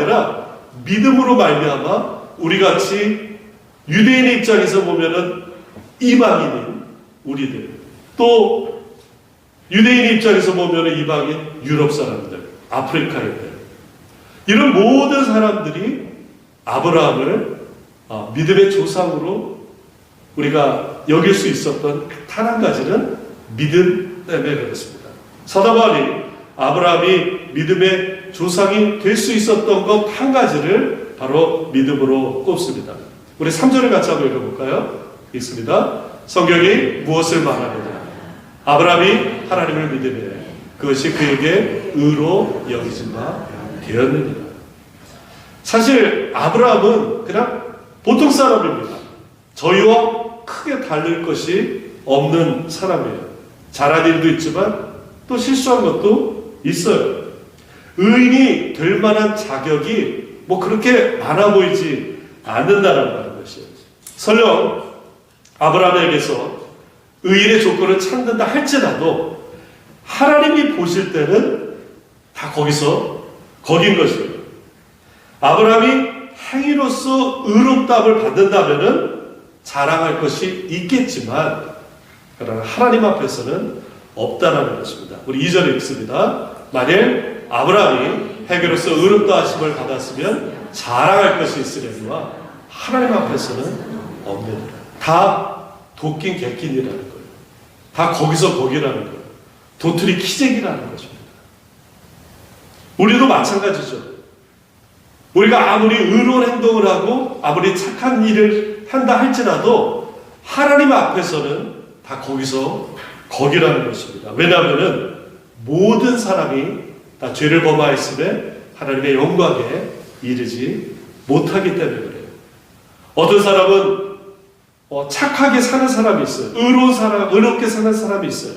아니라 믿음으로 말미암아 우리 같이 유대인의 입장에서 보면은 이방인인 우리들 또 유대인의 입장에서 보면은 이방인 유럽 사람들, 아프리카인들 이런 모든 사람들이 아브라함을 어, 믿음의 조상으로 우리가 여길 수 있었던 단 한 가지는 믿음 때문에 그렇습니다. 사도 바울이 아브라함이 믿음의 조상이 될 수 있었던 것 한 가지를 바로 믿음으로 꼽습니다. 우리 3절을 같이 한번 읽어볼까요? 읽습니다. 성경이 무엇을 말하느냐? 아브라함이 하나님을 믿으며 그것이 그에게 의로 여기진 바 되었느니라. 사실 아브라함은 그냥 보통 사람입니다. 저희와 크게 다를 것이 없는 사람이에요. 잘한 일도 있지만 또 실수한 것도 있어요. 의인이 될 만한 자격이 뭐 그렇게 많아 보이지 않는다는 것이에요. 설령 아브라함에게서 의인의 조건을 찾는다 할지라도 하나님이 보실 때는 다 거기서 거긴 것이에요. 아브라함이 행위로서 의롭다함을 받는다면은 자랑할 것이 있겠지만 하나님 앞에서는 없다라는 것입니다. 우리 2절에 읽습니다. 만일 아브라함이 행위로서 의롭다 하심을 받았으면 자랑할 것이 있으려니와 하나님 앞에서는 없느니라. 다 도낀 객긴이라는 거예요. 다 거기서 거기라는 거예요. 도토리 키재기라는 것입니다. 우리도 마찬가지죠. 우리가 아무리 의로운 행동을 하고 아무리 착한 일을 한다 할지라도 하나님 앞에서는 다 거기서 거기라는 것입니다. 왜냐하면은 모든 사람이 다 죄를 범하였음에 하나님의 영광에 이르지 못하기 때문에 그래요. 어떤 사람은 어, 착하게 사는 사람이 있어요. 의로운 사람, 의롭게 사는 사람이 있어요.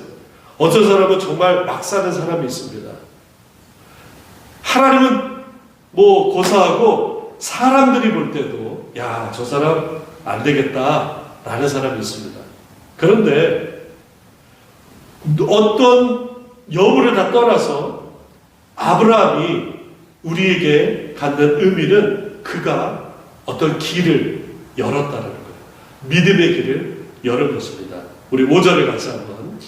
어떤 사람은 정말 막 사는 사람이 있습니다. 하나님은 뭐 고사하고 사람들이 볼 때도 야, 저 사람 안 되겠다 라는 사람이 있습니다. 그런데 어떤 여부를 다 떠나서 아브라함이 우리에게 갖는 의미는 그가 어떤 길을 열었다는 거예요. 믿음의 길을 열은 것입니다. 우리 5절을 같이 한번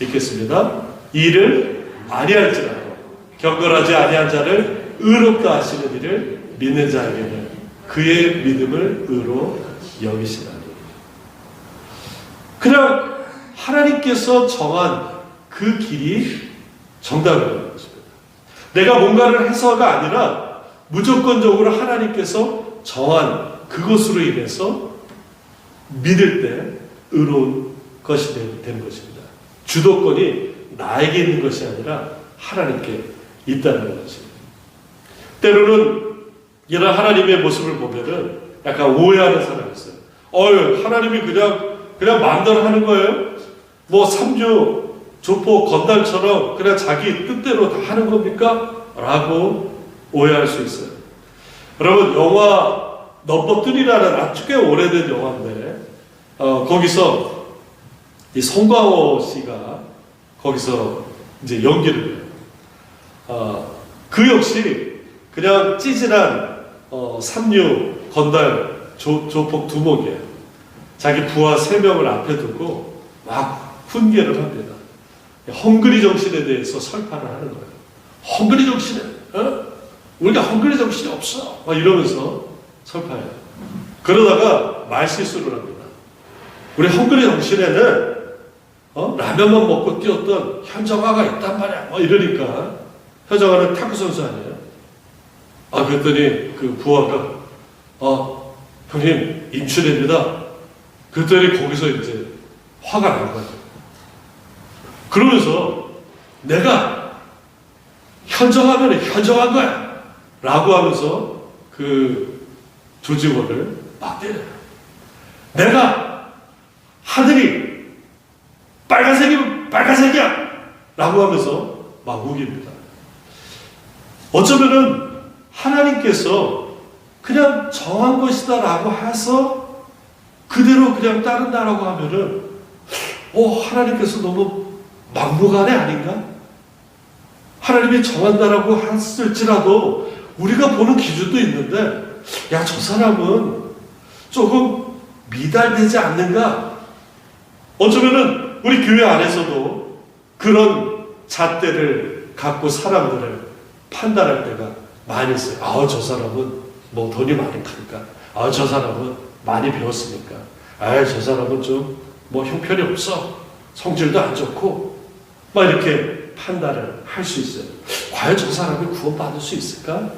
읽겠습니다. 이를 아니할지라도 경건하지 아니한 자를 의롭다 하시는 이를 믿는 자에게는 그의 믿음을 의로 여기시나니. 그냥 하나님께서 정한 그 길이 정답이라는 것입니다. 내가 뭔가를 해서가 아니라 무조건적으로 하나님께서 정한 그것으로 인해서 믿을 때 의로운 것이 되는 것입니다. 주도권이 나에게 있는 것이 아니라 하나님께 있다는 것입니다. 때로는 이런 하나님의 모습을 보면은 약간 오해하는 사람이 있어요. 어유 하나님이 그냥 그냥 마음대로 하는 거예요? 뭐 삼주 조포 건달처럼 그냥 자기 뜻대로 다 하는 겁니까? 라고 오해할 수 있어요. 여러분 영화 넘버 3라는 아주 꽤 오래된 영화인데 어, 거기서 이 송강호 씨가 거기서 이제 연기를 해요. 어, 그 역시 그냥 찌질한 어, 삼류 건달 조, 조폭 두목이에요. 자기 부하 세 명을 앞에 두고 막 훈계를 합니다. 헝그리 정신에 대해서 설파를 하는 거예요. 헝그리 정신에, 어? 우리가 헝그리 정신이 없어. 막 이러면서 설파해요. 그러다가 말실수를 합니다. 우리 헝그리 정신에는 어? 라면만 먹고 뛰었던 현정아가 있단 말이야. 막 이러니까 현정아는 탁구 선수 아니에요? 아 그랬더니 그 부하가 어 형님 임출입니다. 그랬더니 거기서 이제 화가 난 거예요. 그러면서 내가 현정하면 현정한 거야. 라고 하면서 그 조직원을 막 때려요. 내가 하늘이 빨간색이면 빨간색이야. 라고 하면서 막 우깁니다. 어쩌면은 하나님께서 그냥 정한 것이다 라고 해서 그대로 그냥 따른다라고 하면은 어, 하나님께서 너무 막무가내 아닌가? 하나님이 정한다라고 했을지라도 우리가 보는 기준도 있는데, 야, 저 사람은 조금 미달되지 않는가? 어쩌면은 우리 교회 안에서도 그런 잣대를 갖고 사람들을 판단할 때가 많이 있어요. 아, 저 사람은 뭐 돈이 많으니까. 아, 저 사람은 많이 배웠으니까. 아, 저 사람은 좀 뭐 형편이 없어. 성질도 안 좋고. 막 이렇게 판단을 할 수 있어요. 과연 저 사람이 구원받을 수 있을까?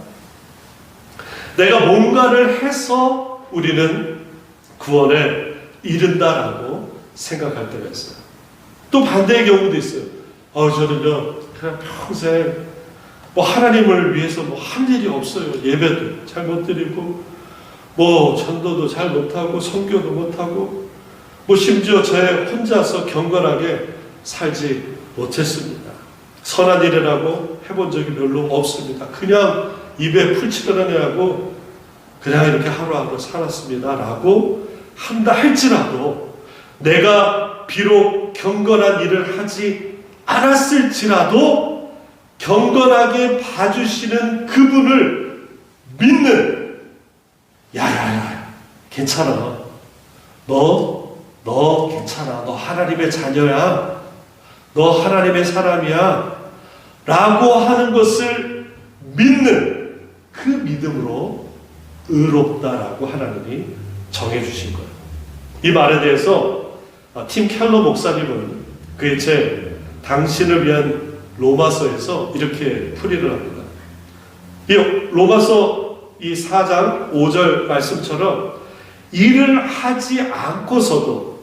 내가 뭔가를 해서 우리는 구원에 이른다라고 생각할 때가 있어요. 또 반대의 경우도 있어요. 어, 저는요, 그냥 평생 뭐 하나님을 위해서 뭐 한 일이 없어요. 예배도 잘 못 드리고, 뭐 전도도 잘 못하고, 성교도 못하고, 뭐 심지어 제 혼자서 경건하게 살지 못했습니다. 선한 일이라고 해본 적이 별로 없습니다. 그냥 입에 풀칠하느냐고 그냥 이렇게 하루하루 살았습니다. 라고 한다 할지라도 내가 비록 경건한 일을 하지 않았을지라도 경건하게 봐주시는 그분을 믿는 야야야 괜찮아 너너 괜찮아 너 하나님의 자녀야 너 하나님의 사람이야 라고 하는 것을 믿는 그 믿음으로 의롭다라고 하나님이 정해주신 거예요. 이 말에 대해서 아, 팀 켈러 목사님은 그의 책 당신을 위한 로마서에서 이렇게 풀이를 합니다. 이 로마서 이 4장 5절 말씀처럼 일을 하지 않고서도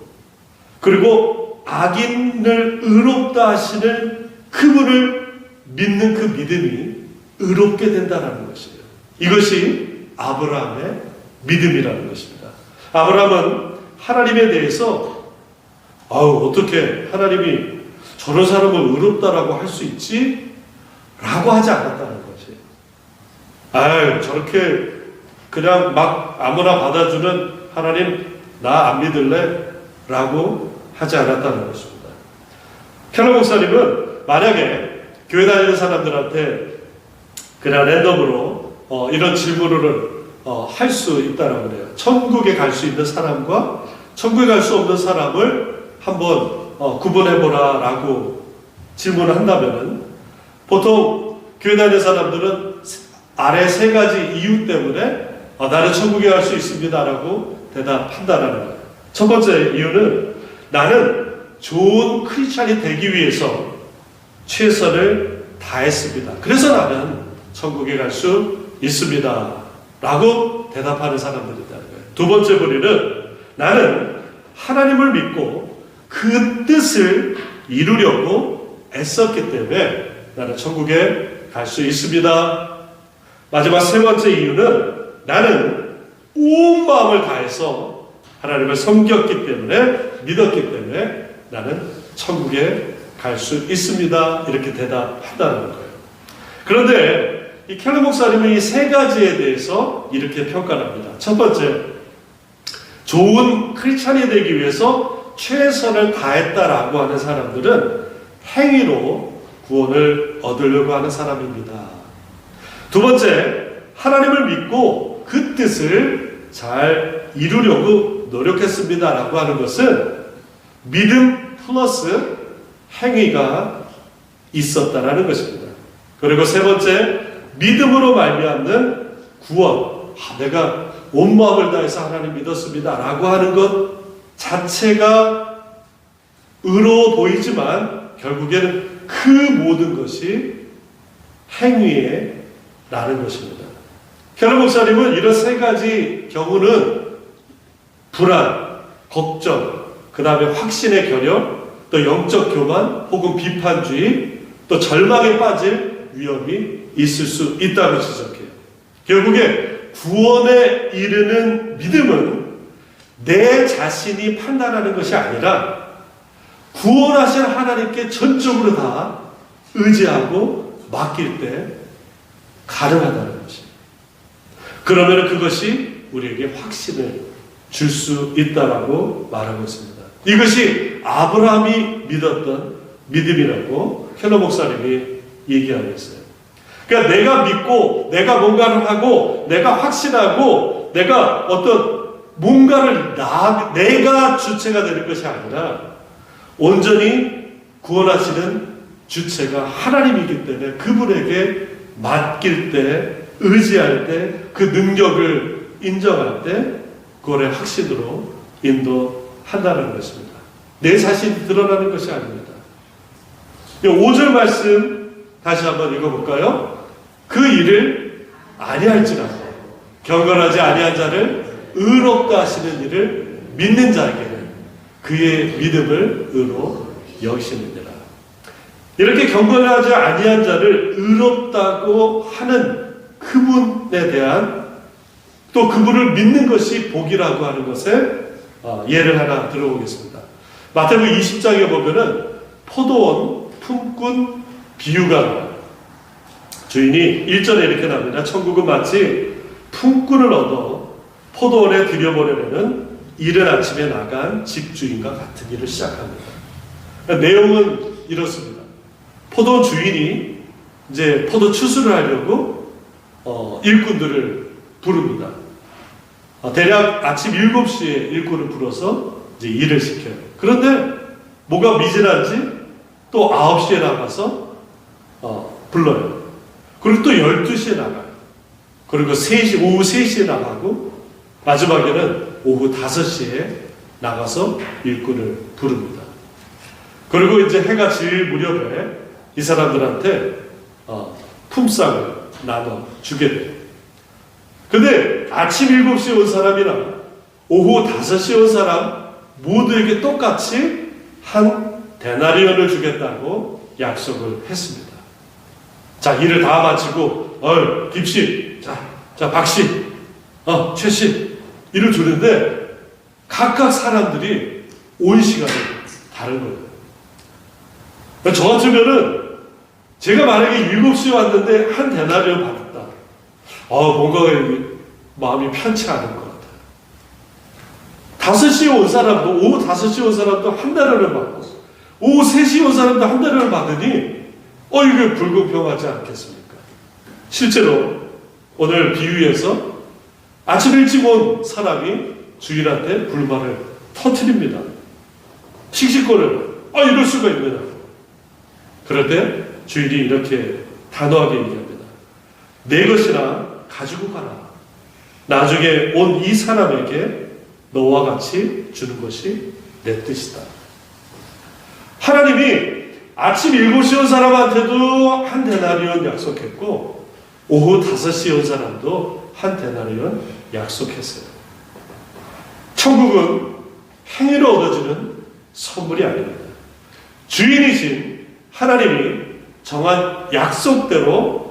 그리고 악인을 의롭다 하시는 그분을 믿는 그 믿음이 의롭게 된다는 것이에요. 이것이 아브라함의 믿음이라는 것입니다. 아브라함은 하나님에 대해서 아우 어떻게 하나님이 저런 사람을 의롭다라고 할 수 있지? 라고 하지 않았다는 거지. 아 저렇게 그냥 막 아무나 받아주는 하나님 나 안 믿을래? 라고 하지 않았다는 것입니다. 켈러 목사님은 만약에 교회 다니는 사람들한테 그냥 랜덤으로 어, 이런 질문을 어, 할 수 있다라고 그래요. 천국에 갈 수 있는 사람과 천국에 갈 수 없는 사람을 한번 어, 구분해보라라고 질문을 한다면은 보통 교회 다니는 사람들은 아래 세 가지 이유 때문에 어, 나는 천국에 갈 수 있습니다라고 대답한다라는 거예요. 첫 번째 이유는 나는 좋은 크리스찬이 되기 위해서 최선을 다했습니다. 그래서 나는 천국에 갈 수 있습니다. 라고 대답하는 사람들이 있다는 거예요. 두 번째 부류는 나는 하나님을 믿고 그 뜻을 이루려고 애썼기 때문에 나는 천국에 갈 수 있습니다. 마지막 세 번째 이유는 나는 온 마음을 다해서 하나님을 섬겼기 때문에 믿었기 때문에 나는 천국에 갈 수 있습니다. 이렇게 대답한다는 거예요. 그런데 이 켈러 목사님은 이 세 가지에 대해서 이렇게 평가합니다. 첫 번째, 좋은 크리스찬이 되기 위해서 최선을 다했다라고 하는 사람들은 행위로 구원을 얻으려고 하는 사람입니다. 두 번째, 하나님을 믿고 그 뜻을 잘 이루려고 노력했습니다 라고 하는 것은 믿음 플러스 행위가 있었다라는 것입니다. 그리고 세 번째, 믿음으로 말미암는 구원. 아, 내가 온 마음을 다해서 하나님 믿었습니다 라고 하는 것 자체가 의로워 보이지만 결국에는 그 모든 것이 행위에 나는 것입니다. 결혼 목사님은 이런 세 가지 경우는 불안, 걱정, 그 다음에 확신의 결여, 또 영적 교만 혹은 비판주의, 또 절망에 빠질 위험이 있을 수 있다고 지적해요. 결국에 구원에 이르는 믿음은 내 자신이 판단하는 것이 아니라 구원하신 하나님께 전적으로 다 의지하고 맡길 때 가능하다는 것입니다. 그러면 그것이 우리에게 확신을 줄 수 있다라고 말하고 있습니다. 이것이 아브라함이 믿었던 믿음이라고 켈러 목사님이 얘기하고 있어요. 그러니까 내가 믿고 내가 뭔가를 하고 내가 확신하고 내가 어떤 뭔가를 나 내가 주체가 되는 것이 아니라 온전히 구원하시는 주체가 하나님이기 때문에 그분에게 맡길 때 의지할 때 그 능력을 인정할 때 그거의 확신으로 인도한다는 것입니다. 내 자신이 드러나는 것이 아닙니다. 5절 말씀 다시 한번 읽어볼까요? 그 일을 아니할지라도 경건하지 아니한 자를 의롭다 하시는 일을 믿는 자에게는 그의 믿음을 의로 여기시느니라. 이렇게 경건하지 아니한 자를 의롭다고 하는 그분에 대한 또 그분을 믿는 것이 복이라고 하는 것에 어, 예를 하나 들어보겠습니다. 마태복음 20장에 보면은 포도원 품꾼 비유가. 주인이 1절에 이렇게 나옵니다. 천국은 마치 품꾼을 얻어 포도원에 들여보내려는 이른 아침에 나간 집주인과 같은 일을 시작합니다. 내용은 이렇습니다. 포도원 주인이 이제 포도 추수를 하려고 어, 일꾼들을 부릅니다. 어, 대략 아침 7시에 일꾼을 불러서 이제 일을 시켜요. 그런데 뭐가 미진한지 또 9시에 나가서 어, 불러요. 그리고 또 12시에 나가요. 그리고 3시, 오후 3시에 나가고 마지막에는 오후 5시에 나가서 일꾼을 부릅니다. 그리고 이제 해가 질 무렵에 이 사람들한테 어, 품삯을 나눠 주게 돼요. 근데 아침 7시에 온 사람이랑 오후 5시에 온 사람 모두에게 똑같이 한 데나리온을 주겠다고 약속을 했습니다. 자, 일을 다 마치고, 어, 김씨, 자, 자, 박씨, 어, 최씨, 일을 주는데 각각 사람들이 온 시간이 다른 거예요. 그러니까 저 같으면은 제가 만약에 7시에 왔는데 한 데나리온 받 어, 뭔가 마음이 편치 않은 것 같아요. 5시에 온 사람도, 오후 5시에 온 사람도 한 데나리온을 받고, 오후 3시에 온 사람도 한 데나리온을 받으니, 어, 이게 불공평하지 않겠습니까? 실제로 오늘 비유에서 아침 일찍 온 사람이 주인한테 불만을 터트립니다. 씩씩거려요. 아, 이럴 수가 있느냐. 때 주인이 이렇게 단호하게 얘기합니다. 내 것이나 가지고 가라. 나중에 온 이 사람에게 너와 같이 주는 것이 내 뜻이다. 하나님이 아침 7시에 온 사람한테도 한 데나리온 약속했고 오후 5시에 온 사람도 한 데나리온 약속했어요. 천국은 행위로 얻어지는 선물이 아닙니다. 주인이신 하나님이 정한 약속대로